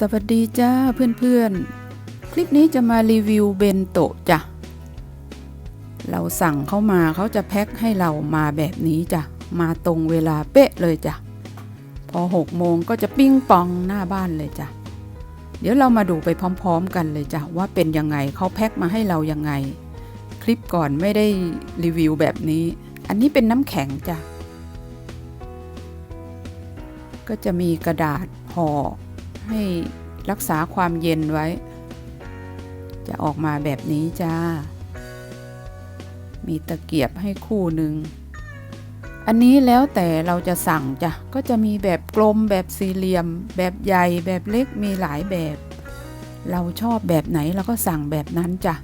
สวัสดีจ้าเพื่อนๆ คลิปนี้จะมารีวิวเบนโตะจ้ะ เราสั่งเข้ามาเขาจะแพ็คให้เรามาแบบนี้จ้ะ มาตรงเวลาเป๊ะเลยจ้ะ พอหกโมงก็จะปิ้งปองหน้าบ้านเลยจ้ะ เดี๋ยวเรามาดูไปพร้อมๆกันเลยจ้ะ ว่าเป็นยังไงเขาแพ็คมาให้เรายังไง คลิปก่อนไม่ได้รีวิวแบบนี้ อันนี้เป็นน้ำแข็งจ้ะ ก็จะมีกระดาษห่อ ให้รักษาความเย็นไว้ จะออกมาแบบนี้จ้า มีตะเกียบให้คู่หนึ่ง อันนี้แล้วแต่เราจะสั่งจ้ะ ก็จะมีแบบกลมแบบสี่เหลี่ยม แบบใหญ่แบบเล็กมีหลายแบบ เราชอบแบบไหนเราก็สั่งแบบนั้นจ้ะ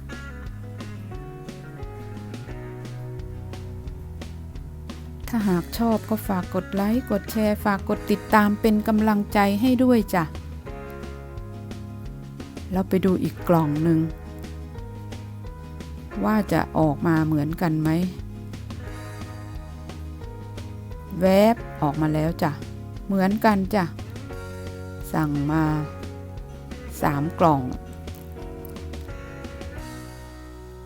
ถ้าหากชอบก็ฝากกดไลค์ กดแชร์ ฝากกดติดตามเป็นกำลังใจให้ด้วยจ้ะ เราไปดูอีกกล่องหนึ่ง ว่าจะออกมาเหมือนกันไหม แวบออกมาแล้วจ้ะ เหมือนกันจ้ะ สั่งมาสามกล่อง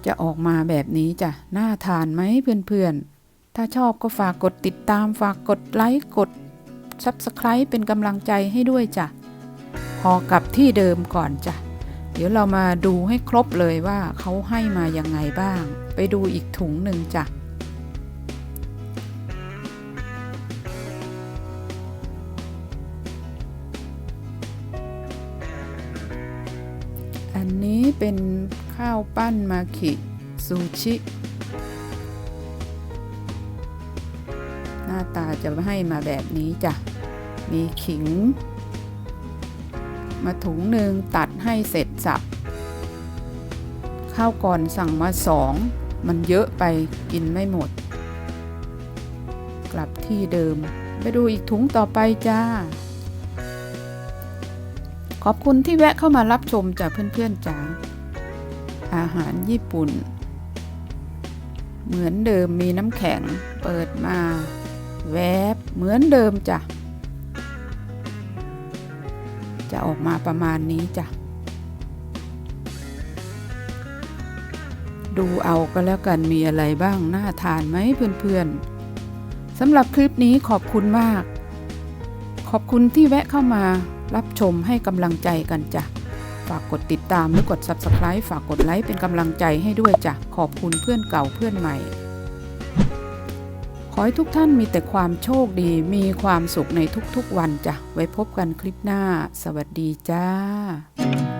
จะออกมาแบบนี้จ้ะ น่าทานไหมเพื่อนๆ ถ้าชอบก็ฝากกดติดตามฝากกดไลค์กด Subscribe เป็นกำลังใจให้ด้วยจ้ะพอกลับที่เดิมก่อนจ้ะ เดี๋ยวเรามาดูให้ครบเลยว่าเขาให้มายังไงบ้าง ไปดูอีกถุงหนึ่งจ้ะอันนี้เป็นข้าวปั้นมาคิซูชิ หน้าตาจะให้มาแบบนี้จ้ะ มีขิง มาถุงหนึ่งตัดให้เสร็จสับข้าวก่อนสั่งมาสองมันเยอะไปกินไม่หมด กลับที่เดิม ไปดูอีกถุงต่อไปจ้า ขอบคุณที่แวะเข้ามารับชมจากเพื่อนๆจ้าอาหารญี่ปุ่น เหมือนเดิมมีน้ำแข็งเปิดมา แวบเหมือนเดิมจ้ะ จะออกมาประมาณนี้จ้ะ ดูเอาก็แล้วกันมีอะไรบ้างน่าทานไหมเพื่อนๆสำหรับคลิปนี้ขอบคุณมาก ขอบคุณที่แวะเข้ามารับชมให้กำลังใจกันจ้ะ ฝากกดติดตามหรือกด Subscribe ฝากกดไลค์เป็นกำลังใจให้ด้วยจ้ะ ขอบคุณเพื่อนเก่าเพื่อนใหม่ ขอให้ทุกท่านมีแต่ความโชคดี มีความสุขในทุกๆวันจ้ะ ไว้พบกันคลิปหน้า สวัสดีจ้า